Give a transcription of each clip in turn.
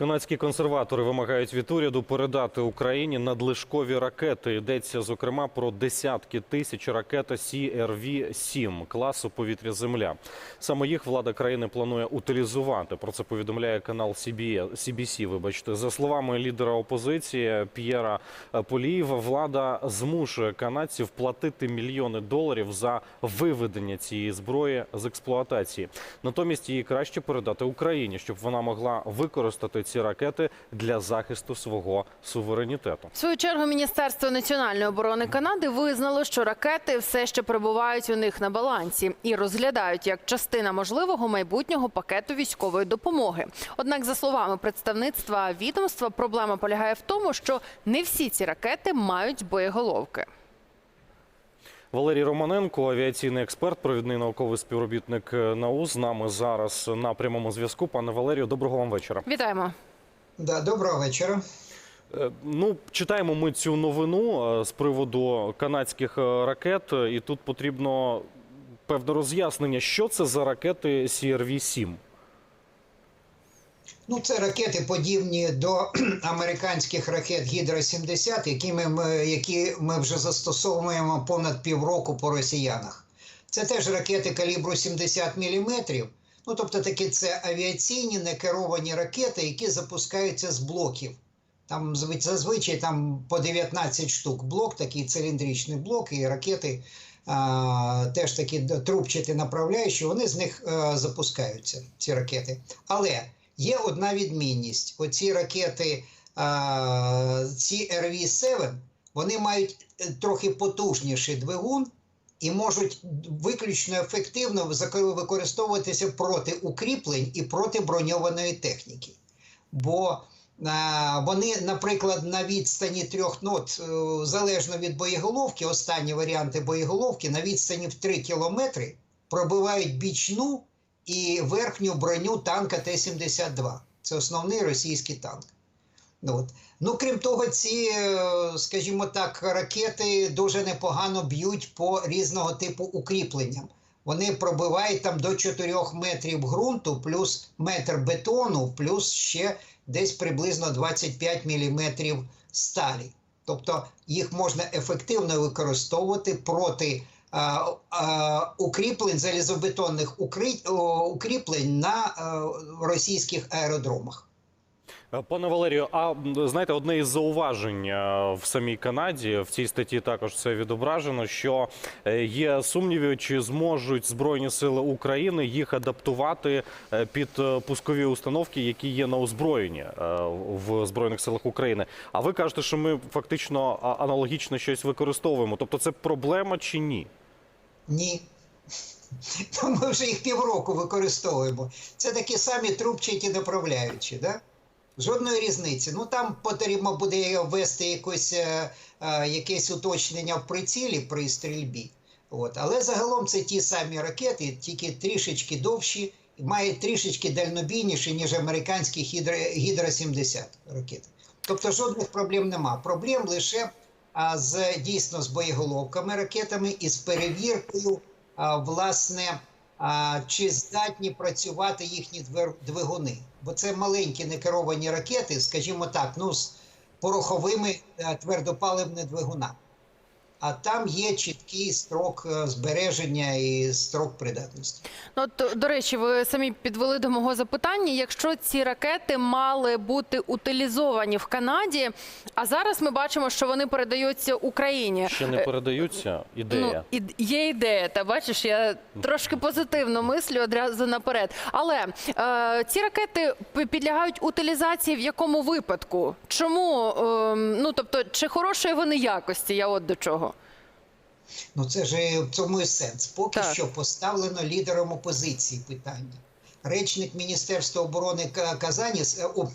Канадські консерватори вимагають від уряду передати Україні надлишкові ракети. Йдеться зокрема про десятки тисяч ракет CRV-7 класу повітря-Земля. Саме їх влада країни планує утилізувати. Про це повідомляє канал CBC. Вибачте, за словами лідера опозиції П'єра Полієва, влада змушує канадців платити мільйони доларів за виведення цієї зброї з експлуатації. Натомість її краще передати Україні, щоб вона могла використати ці ракети для захисту свого суверенітету. В свою чергу Міністерство національної оборони Канади визнало, що ракети все ще перебувають у них на балансі і розглядають як частина можливого майбутнього пакету військової допомоги. Однак, за словами представництва відомства, проблема полягає в тому, що не всі ці ракети мають боєголовки. Валерій Романенко, авіаційний експерт, провідний науковий співробітник НАУ, з нами зараз на прямому зв'язку. Пане Валерію, доброго вам вечора. Вітаємо. Да, доброго вечора. Е, Ну, читаємо ми цю новину е, з приводу канадських е, ракет, е, і тут потрібно певне роз'яснення, що це за ракети CRV-7. Ну, це ракети подібні до американських ракет Гідра 70 які ми, які ми вже застосовуємо понад півроку по росіянах. Це теж ракети калібру 70 мм. Ну, тобто такі це авіаційні некеровані ракети, які запускаються з блоків. Там зазвичай там по 19 штук блок, такий циліндричний блок, і ракети а, теж такі трубчаті направляючі, вони з них а, запускаються, ці ракети. Але є одна відмінність: оці ракети, ці RV-7, вони мають е, трохи потужніший двигун і можуть виключно ефективно використовуватися проти укріплень і проти броньованої техніки. Бо вони, наприклад, на відстані трьох нот, е, залежно від боєголовки, останні варіанти боєголовки, на відстані в 3 кілометри пробивають бічну і верхню броню танка Т-72. Це основний російський танк. Ну, от. ну, крім того, ці, е, скажімо так, ракети дуже непогано б'ють по різного типу укріпленням. Вони пробивають там до 4 метрів ґрунту, плюс метр бетону, плюс ще десь приблизно 25 міліметрів сталі. Тобто їх можна ефективно використовувати проти укріплень, залізобетонних укрі- укріплень на російських аеродромах. Е, Пане Валерію, а знаєте, одне із зауважень е, в самій Канаді в цій статті також це відображено, що е, є сумніви, чи зможуть збройні сили України їх адаптувати е, під е, пускові установки, які є на озброєнні е, в збройних силах України. А ви кажете, що ми фактично аналогічно щось використовуємо. Тобто, це проблема чи ні? Ні. То ми вже їх півроку використовуємо. Це такі самі трубчаті направляючі, да? Жодної різниці. Ну там потрібно буде ввести якось, е, е, якесь уточнення в прицілі при стрільбі. От. Але загалом це ті самі ракети, тільки трішечки довші, мають трішечки дальнобійніші, ніж американські Гідра, Гідра 70 ракети. Тобто жодних проблем нема. Проблем лише з дійсно з боєголовками ракетами і з перевіркою, а, власне, а, чи здатні працювати їхні двигуни. Бо це маленькі некеровані ракети, скажімо так, ну з пороховими е, твердопаливними двигунами. А там є чіткий строк е, збереження і строк придатності. Ну, от, до речі, ви самі підвели до мого запитання. Якщо ці ракети мали бути утилізовані в Канаді, а зараз ми бачимо, що вони передаються Україні. Ще не передаються ідея. Ну, і є ідея, та бачиш, я трошки позитивно мислю одразу наперед. Але е, ці ракети підлягають утилізації в якому випадку? Чому? Е, ну тобто, чи хорошої вони якості? Я от до чого. Ну це ж в цьому і сенс. Поки Так. що поставлено лідером опозиції питання. Речник Міністерства оборони Казані е, о,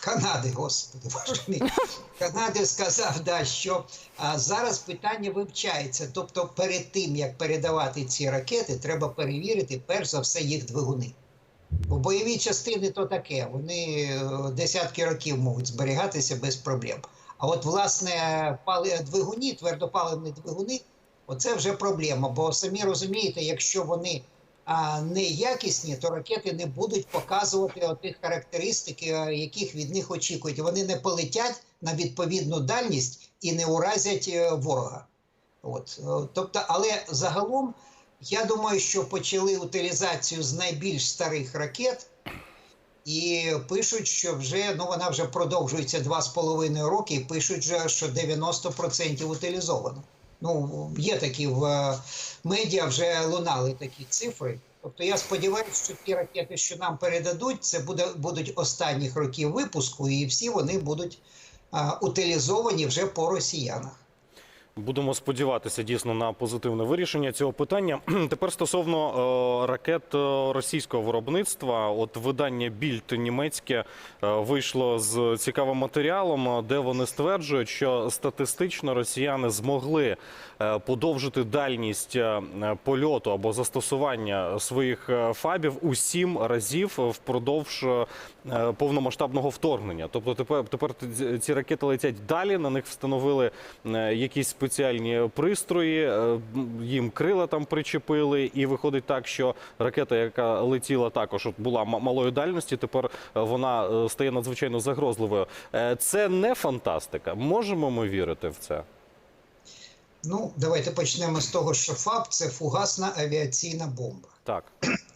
Канади, господи, боже Канади сказав, да, що а, зараз питання вивчається. Тобто, перед тим як передавати ці ракети, треба перевірити перш за все їх двигуни. Бо бойові частини то таке, вони е, десятки років можуть зберігатися без проблем. А от, власне, пали- двигуни, твердопаливні двигуни, оце вже проблема. Бо самі розумієте, якщо вони а, неякісні, то ракети не будуть показувати тих характеристик, е, яких від них очікують. Вони не полетять на відповідну дальність і не уразять е, ворога. От, е, тобто, але загалом я думаю, що почали утилізацію з найбільш старих ракет. І пишуть, що вже ну вона вже продовжується два з половиною роки. І пишуть, що 90% утилізовано. Ну є такі в е, медіа вже лунали такі цифри. Тобто я сподіваюся, що ті ракети, що нам передадуть, це буде будуть останніх років випуску, і всі вони будуть а, утилізовані вже по росіянах. Будемо сподіватися дійсно на позитивне вирішення цього питання. Тепер стосовно е, ракет е, російського виробництва, от видання Більд німецьке е, вийшло з цікавим матеріалом, де вони стверджують, що статистично росіяни змогли подовжити дальність польоту або застосування своїх фабів у сім разів впродовж повномасштабного вторгнення. Тобто тепер тепер ці- ракети летять далі. На них встановили е, якісь спеціальні пристрої, е, їм крила там причепили, і виходить так, що ракета, яка летіла також, от була малої дальності, тепер е, вона е, стає надзвичайно загрозливою. Е, Це не фантастика. Можемо ми вірити в це? Ну, давайте почнемо з того, що ФАБ це фугасна авіаційна бомба. Так.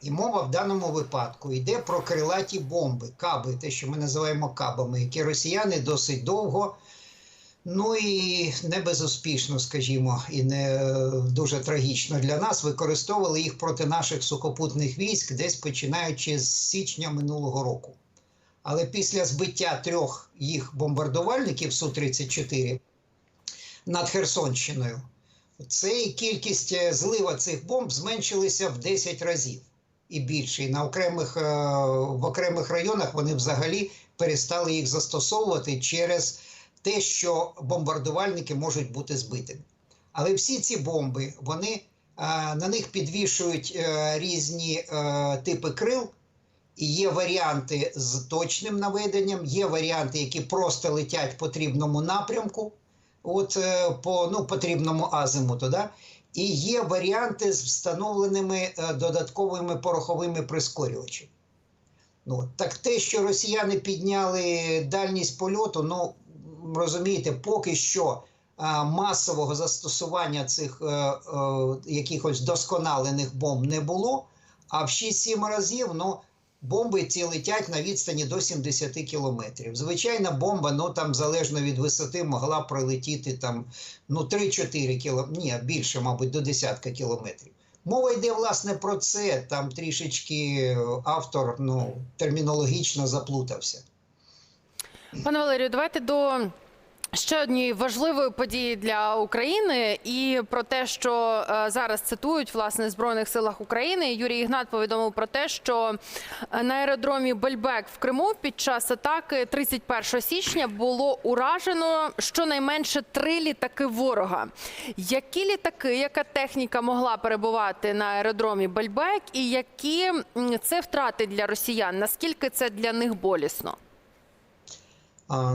І мова в даному випадку йде про крилаті бомби, каби, те, що ми називаємо кабами, які росіяни досить довго, ну і не безуспішно, скажімо, і не е, дуже трагічно для нас використовували їх проти наших сухопутних військ, десь починаючи з січня минулого року. Але після збиття трьох їх бомбардувальників Су-34 над Херсонщиною, цей кількість е, злива цих бомб зменшилася в 10 разів і більше. І на окремих, е, в окремих районах вони взагалі перестали їх застосовувати через те, що бомбардувальники можуть бути збитими. Але всі ці бомби, вони е, на них підвішують різні типи крил. І є варіанти з точним наведенням, є варіанти, які просто летять в потрібному напрямку, от е, по ну, потрібному азимуту. Да? І є варіанти з встановленими е, додатковими пороховими прискорювачами. Ну, так те, що росіяни підняли дальність польоту, ну розумієте, поки що а, масового застосування цих е, е, якихось досконалених бомб не було. А в 6-7 разів ну, бомби ці летять на відстані до 70 кілометрів. Звичайна бомба, ну там залежно від висоти, могла пролетіти там ну 3-4 кілометри, ні, більше, мабуть, до десятка кілометрів. Мова йде власне про це. Там трішечки автор ну, термінологічно заплутався. Пане Валерію, давайте до ще однієї важливої події для України і про те, що е, зараз цитують власне в збройних силах України. Юрій Ігнат повідомив про те, що е, на аеродромі Бельбек в Криму під час атаки 31 січня було уражено щонайменше три літаки ворога. Які літаки, яка техніка могла перебувати на аеродромі Бельбек, і які це втрати для росіян? Наскільки це для них болісно?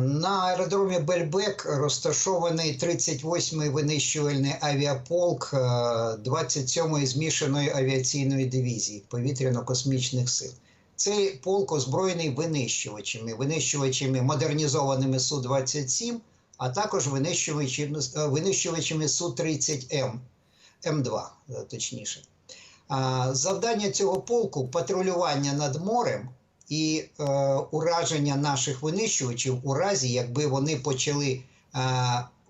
На аеродромі Бельбек розташований 38-й винищувальний авіаполк е, 27-ї змішаної авіаційної дивізії повітряно-космічних сил. Цей полк озброєний винищувачами, винищувачами модернізованими Су-27, а також винищувачами, е, винищувачами Су-30М, М2, е, точніше. Завдання цього полку патрулювання над морем і е, ураження наших винищувачів у разі, якби вони почали е,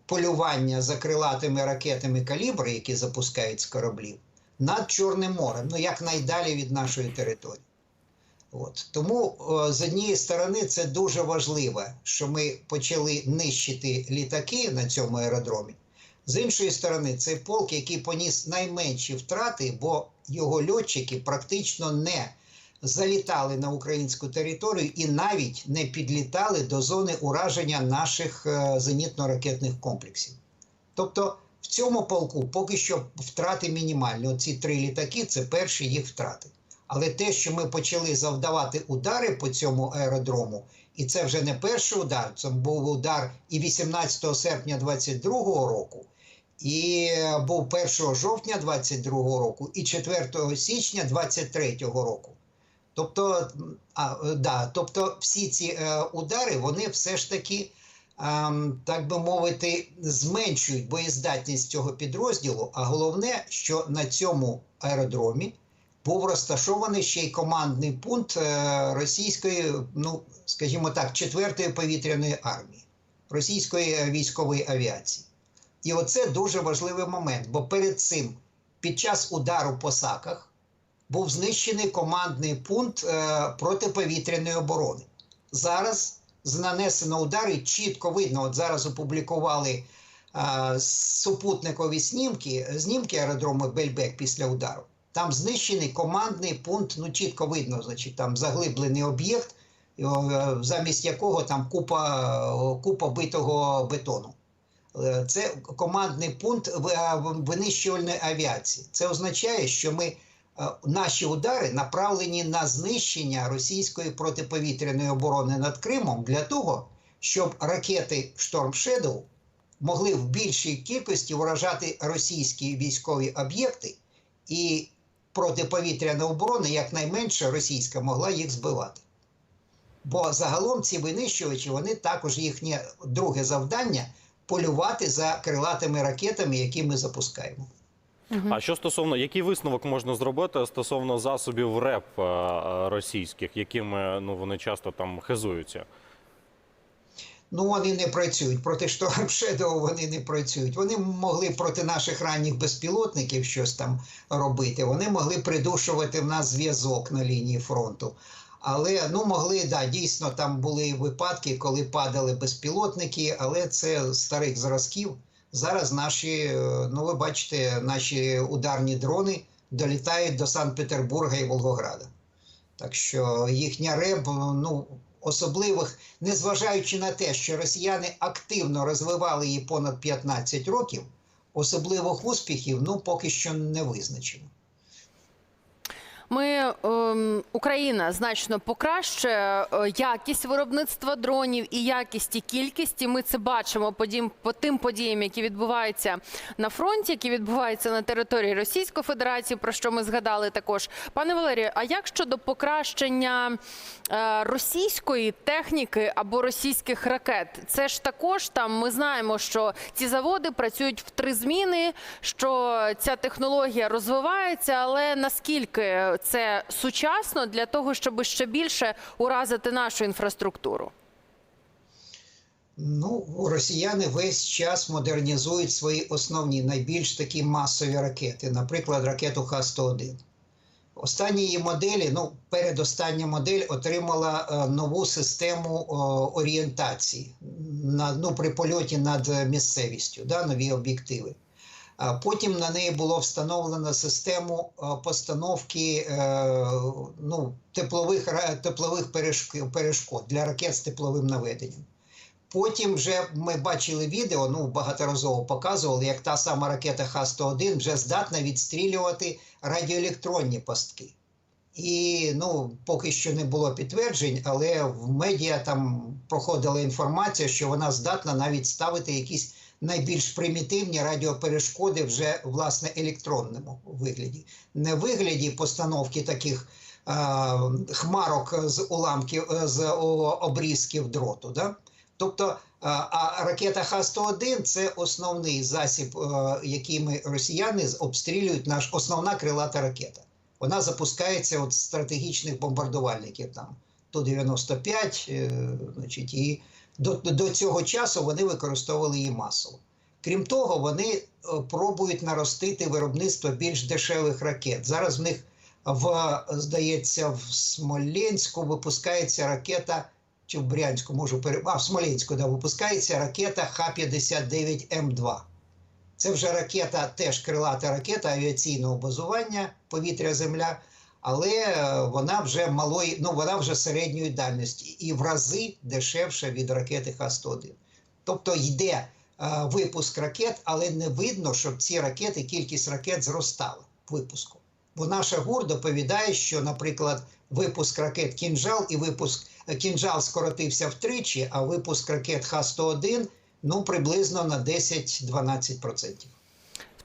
полювання за крилатими ракетами калібри, які запускають з кораблів, над Чорним морем, ну якнайдалі від нашої території. От. Тому е, з однієї сторони це дуже важливо, що ми почали нищити літаки на цьому аеродромі. З іншої сторони, це полк, який поніс найменші втрати, бо його льотчики практично не залітали на українську територію і навіть не підлітали до зони ураження наших е, зенітно-ракетних комплексів. Тобто в цьому полку поки що втрати мінімальні. Оці три літаки це перші їх втрати. Але те, що ми почали завдавати удари по цьому аеродрому, і це вже не перший удар, це був удар і 18 серпня 2022 року, І е, був 1 жовтня 22 року і 4 січня 23 року. Тобто, а, е, да, тобто всі ці е, удари вони все ж таки, ем, так би мовити, зменшують боєздатність цього підрозділу. А головне, що на цьому аеродромі був розташований ще й командний пункт е, російської, ну скажімо так, 4-ї повітряної армії, російської е, військової авіації. І оце дуже важливий момент, бо перед цим, під час удару по саках, був знищений командний пункт е, протиповітряної оборони. Зараз нанесено удари чітко видно. От зараз опублікували е, супутникові знімки, знімки аеродрому Бельбек після удару. Там знищений командний пункт, ну чітко видно, значить, там заглиблений об'єкт, е, замість якого там купа, купа битого бетону. Е, Це командний пункт е, винищувальної авіації. Це означає, що ми наші удари направлені на знищення російської протиповітряної оборони над Кримом для того, щоб ракети Storm Shadow могли в більшій кількості вражати російські військові об'єкти, і протиповітряна оборона, якнайменше російська, могла їх збивати. Бо загалом ці винищувачі, вони також їхнє друге завдання полювати за крилатими ракетами, які ми запускаємо. А що стосовно який висновок можна зробити стосовно засобів РЕП е, е, російських, якими ну вони часто там хизуються? Ну, вони не працюють проти Shadow вони не працюють. Вони могли проти наших ранніх безпілотників щось там робити. Вони могли придушувати в нас зв'язок на лінії фронту. Але ну могли, да, дійсно там були випадки, коли падали безпілотники, але це старих зразків. Зараз наші, е, ну ви бачите, наші ударні дрони долітають до Санкт-Петербурга і Волгограда. Так що їхня РЕБ, ну особливих, незважаючи на те, що росіяни активно розвивали її понад 15 років, особливих успіхів ну поки що не визначено. Ми ем, Україна значно покращує е, якість виробництва дронів і якість і кількість. І ми це бачимо по по тим подіям, які відбуваються на фронті, які відбуваються на території Російської Федерації. Про що ми згадали також, пане Валерію. А як щодо покращення е, російської техніки або російських ракет? Це ж також там ми знаємо, що ці заводи працюють в три зміни, що ця технологія розвивається, але наскільки це сучасно для того, щоб ще більше уразити нашу інфраструктуру? Ну, росіяни весь час модернізують свої основні, найбільш такі масові ракети, наприклад, ракету Х-101. Останні її моделі, ну, передостання модель отримала е, нову систему е, орієнтації на, ну, при польоті над місцевістю, да, нові об'єктиви. Потім на неї було встановлено систему е, постановки е, ну, теплових, теплових перешкод для ракет з тепловим наведенням. Потім вже ми бачили відео, ну багаторазово показували, як та сама ракета Х-101 вже здатна відстрілювати радіоелектронні пастки. І ну, поки що не було підтверджень, але в медіа там проходила інформація, що вона здатна навіть ставити якісь найбільш примітивні радіоперешкоди вже власне електронному вигляді, не вигляді постановки таких е, хмарок з уламків е, з обрізків дроту. Да? Тобто, е, а ракета Х-101 це основний засіб, е, якими росіяни обстрілюють наш основна крилата ракета. Вона запускається з стратегічних бомбардувальників там Ту-95, е, значить, і до, до цього часу вони використовували її масово. Крім того, вони е, пробують наростити виробництво більш дешевих ракет. Зараз в них в, здається, в Смоленську випускається ракета, чи в Брянську можу пере... а, в Смоленську да, випускається ракета Х-59М2. Це вже ракета, теж крилата ракета авіаційного базування повітря-земля, але е, вона вже малої, ну вона вже середньої дальності і в рази дешевша від ракети Х-101. Тобто йде е, випуск ракет, але не видно, щоб ці ракети, кількість ракет зростала випуску. Бо наша ГУР доповідає, що, наприклад, випуск ракет кінжал і випуск е, кінжал скоротився втричі, а випуск ракет Х-101 ну приблизно на 10-12%.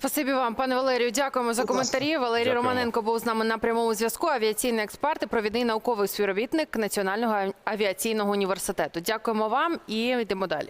Спасибі вам, пане Валерію. Дякуємо за коментарі. Валерій. Романенко був з нами на прямому зв'язку. Авіаційний експерт і провідний науковий співробітник Національного авіаційного університету. Дякуємо вам і йдемо далі.